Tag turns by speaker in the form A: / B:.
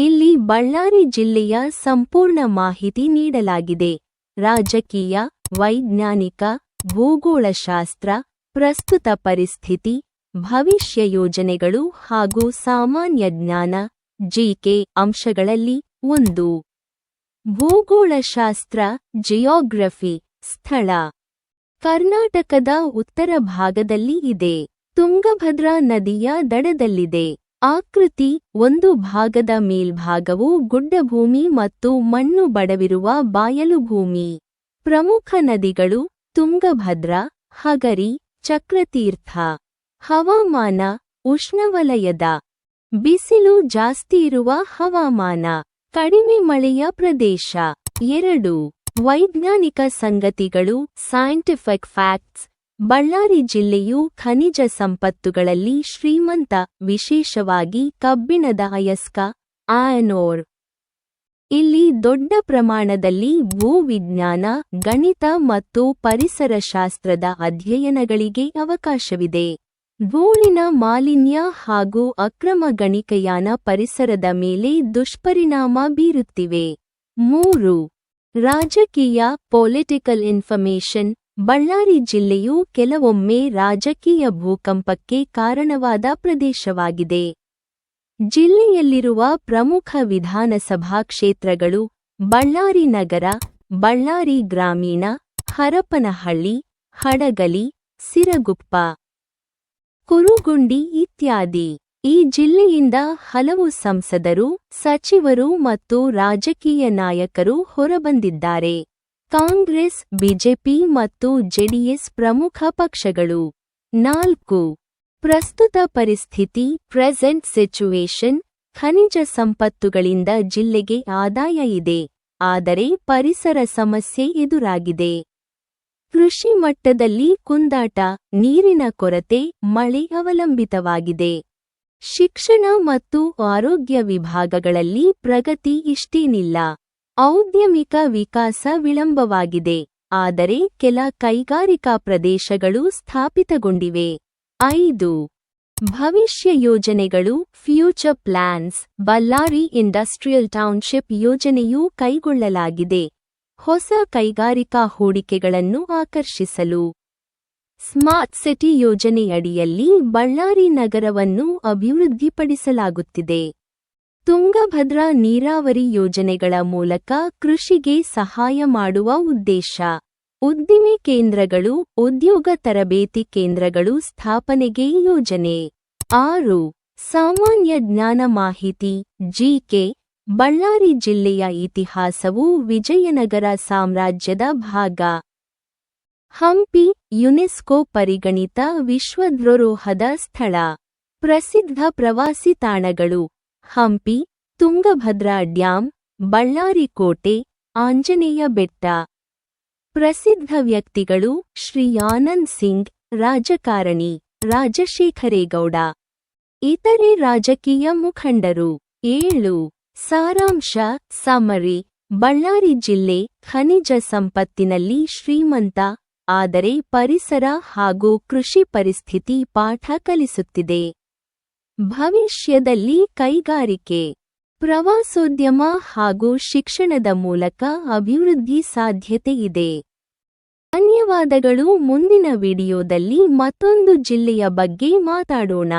A: ಇಲ್ಲಿ ಬಳ್ಳಾರಿ ಜಿಲ್ಲೆಯ ಸಂಪೂರ್ಣ ಮಾಹಿತಿ ನೀಡಲಾಗಿದೆ. ರಾಜಕೀಯ, ವೈಜ್ಞಾನಿಕ, ಭೂಗೋಳಶಾಸ್ತ್ರ, ಪ್ರಸ್ತುತ ಪರಿಸ್ಥಿತಿ, ಭವಿಷ್ಯ ಯೋಜನೆಗಳು ಹಾಗೂ ಸಾಮಾನ್ಯ ಜ್ಞಾನ, ಜಿಕೆ ಅಂಶಗಳಲ್ಲಿ ಒಂದು. ಭೂಗೋಳಶಾಸ್ತ್ರ, ಜಿಯೋಗ್ರಫಿ, ಸ್ಥಳ. ಕರ್ನಾಟಕದ ಉತ್ತರ ಭಾಗದಲ್ಲಿ ಇದೆ. ತುಂಗಭದ್ರಾ ನದಿಯ ದಡದಲ್ಲಿದೆ. ಆಕೃತಿ ಒಂದು ಭಾಗದ ಮೇಲ್ಭಾಗವು ಗುಡ್ಡಭೂಮಿ ಮತ್ತು ಮಣ್ಣು ಬಡವಿರುವ ಬಾಯಲುಭೂಮಿ ಪ್ರಮುಖ ನದಿಗಳು ತುಂಗಭದ್ರ, ಹಗರಿ, ಚಕ್ರತೀರ್ಥ, ಹವಾಮಾನ, ಉಷ್ಣವಲಯದ. ಬಿಸಿಲು ಜಾಸ್ತಿ ಇರುವ ಹವಾಮಾನ, ಕಡಿಮೆ ಮಳೆಯ ಪ್ರದೇಶ. ಎರಡು, ವೈಜ್ಞಾನಿಕ ಸಂಗತಿಗಳು ಸೈಂಟಿಫಿಕ್ ಫ್ಯಾಕ್ಟ್ಸ್ ಬಳ್ಳಾರಿ ಜಿಲ್ಲೆಯು ಖನಿಜ ಸಂಪತ್ತುಗಳಲ್ಲಿ ಶ್ರೀಮಂತ, ವಿಶೇಷವಾಗಿ ಕಬ್ಬಿಣದ ಅಯಸ್ಕ ಆಯನೋರ್ ಇಲ್ಲಿ ದೊಡ್ಡ ಪ್ರಮಾಣದಲ್ಲಿ ಭೂವಿಜ್ಞಾನ, ಗಣಿತ ಮತ್ತು ಪರಿಸರ ಶಾಸ್ತ್ರದ ಅಧ್ಯಯನಗಳಿಗೆ ಅವಕಾಶವಿದೆ. ಧೂಳಿನ ಮಾಲಿನ್ಯ ಹಾಗೂ ಅಕ್ರಮ ಗಣಿಕಯಾನ ಪರಿಸರದ ಮೇಲೆ ದುಷ್ಪರಿಣಾಮ ಬೀರುತ್ತಿವೆ. ಮೂರು. ರಾಜಕೀಯ ಪೊಲಿಟಿಕಲ್ ಇನ್ಫರ್ಮೇಷನ್ ಬಳ್ಳಾರಿ ಜಿಲ್ಲೆಯು ಕೆಲವೊಮ್ಮೆ ರಾಜಕೀಯ ಭೂಕಂಪಕ್ಕೆ ಕಾರಣವಾದ ಪ್ರದೇಶವಾಗಿದೆ. ಜಿಲ್ಲೆಯಲ್ಲಿರುವ ಪ್ರಮುಖ ವಿಧಾನಸಭಾ ಕ್ಷೇತ್ರಗಳು ಬಳ್ಳಾರಿ ನಗರ, ಬಳ್ಳಾರಿ ಗ್ರಾಮೀಣ, ಹರಪನಹಳ್ಳಿ, ಹಡಗಲಿ, ಸಿರಗುಪ್ಪ, ಕುರುಗುಂಡಿ ಇತ್ಯಾದಿ. ಈ ಜಿಲ್ಲೆಯಿಂದ ಹಲವು ಸಂಸದರು, ಸಚಿವರು ಮತ್ತು ರಾಜಕೀಯ ನಾಯಕರು ಹೊರಬಂದಿದ್ದಾರೆ. ಕಾಂಗ್ರೆಸ್, ಬಿಜೆಪಿ ಮತ್ತು ಜೆಡಿಎಸ್ ಪ್ರಮುಖ ಪಕ್ಷಗಳು. ನಾಲ್ಕು. ಪ್ರಸ್ತುತ ಪರಿಸ್ಥಿತಿ, ಪ್ರೆಸೆಂಟ್ ಸಿಚುವೇಶನ್ ಖನಿಜ ಸಂಪತ್ತುಗಳಿಂದ ಜಿಲ್ಲೆಗೆ ಆದಾಯ ಇದೆ. ಆದರೆ ಪರಿಸರ ಸಮಸ್ಯೆ ಎದುರಾಗಿದೆ. ಕೃಷಿ ಮಟ್ಟದಲ್ಲಿ ಕುಂದಾಟ, ನೀರಿನ ಕೊರತೆ, ಮಳೆ ಅವಲಂಬಿತವಾಗಿದೆ. ಶಿಕ್ಷಣ ಮತ್ತು ಆರೋಗ್ಯ ವಿಭಾಗಗಳಲ್ಲಿ ಪ್ರಗತಿ ಇಷ್ಟೇನಿಲ್ಲ. ಔದ್ಯಮಿಕ ವಿಕಾಸ ವಿಳಂಬವಾಗಿದೆ, ಆದರೆ ಕೆಲ ಕೈಗಾರಿಕಾ ಪ್ರದೇಶಗಳು ಸ್ಥಾಪಿತಗೊಂಡಿವೆ. ಐದು. ಭವಿಷ್ಯ ಯೋಜನೆಗಳು, future plans, Ballari industrial township ಯೋಜನೆಯೂ ಕೈಗೊಳ್ಳಲಾಗಿದೆ. ಹೊಸ ಕೈಗಾರಿಕಾ ಹೂಡಿಕೆಗಳನ್ನು ಆಕರ್ಷಿಸಲು. ಸ್ಮಾರ್ಟ್ ಸಿಟಿ ಯೋಜನೆಯಡಿಯಲ್ಲಿ ಬಳ್ಳಾರಿ ನಗರವನ್ನು ಅಭಿವೃದ್ಧಿಪಡಿಸಲಾಗುತ್ತಿದೆ. ತುಂಗಭದ್ರಾ ನೀರಾವರಿ ಯೋಜನೆಗಳ ಮೂಲಕ ಕೃಷಿಗೆ ಸಹಾಯ ಮಾಡುವ ಉದ್ದೇಶ. ಉದ್ದಿಮೆ ಕೇಂದ್ರಗಳು, ಉದ್ಯೋಗ ತರಬೇತಿ ಕೇಂದ್ರಗಳು ಸ್ಥಾಪನೆಗೆ ಯೋಜನೆ. ಆರು, ಸಾಮಾನ್ಯ ಜ್ಞಾನ ಮಾಹಿತಿ ಜಿಕೆ ಬಳ್ಳಾರಿ ಜಿಲ್ಲೆಯ ಇತಿಹಾಸವು ವಿಜಯನಗರ ಸಾಮ್ರಾಜ್ಯದ ಭಾಗ. ಹಂಪಿ, ಯುನೆಸ್ಕೋ ಪರಿಗಣಿತ ವಿಶ್ವದ್ರೋಹದ ಸ್ಥಳ. ಪ್ರಸಿದ್ಧ ಪ್ರವಾಸಿ ತಾಣಗಳು ಹಂಪಿ, ತುಂಗಭದ್ರಾ ಡ್ಯಾಂ ಬಳ್ಳಾರಿ ಕೋಟೆ ಆಂಜನೇಯ ಬೆಟ್ಟ. ಪ್ರಸಿದ್ಧ ವ್ಯಕ್ತಿಗಳು ಶ್ರೀ ಆನಂದ್ ಸಿಂಗ್, ರಾಜಕಾರಣಿ, ರಾಜಶೇಖರೇಗೌಡ. ಇತರೆ ರಾಜಕೀಯ ಮುಖಂಡರು. ಏಳು, ಸಾರಾಂಶ, ಸಮರಿ, ಬಳ್ಳಾರಿ ಜಿಲ್ಲೆ ಖನಿಜ ಸಂಪತ್ತಿನಲ್ಲಿ ಶ್ರೀಮಂತ, ಆದರೆ ಪರಿಸರ ಹಾಗೂ ಕೃಷಿ ಪರಿಸ್ಥಿತಿ ಪಾಠ ಕಲಿಸುತ್ತಿದೆ. ಭವಿಷ್ಯದಲ್ಲಿ ಕೈಗಾರಿಕೆ, ಪ್ರವಾಸೋದ್ಯಮ ಹಾಗೂ ಶಿಕ್ಷಣದ ಮೂಲಕ ಅಭಿವೃದ್ಧಿ ಸಾಧ್ಯತೆ ಇದೆ. ಧನ್ಯವಾದಗಳು. ಮುಂದಿನ ವಿಡಿಯೋದಲ್ಲಿ ಮತ್ತೊಂದು ಜಿಲ್ಲೆಯ ಬಗ್ಗೆ ಮಾತಾಡೋಣ.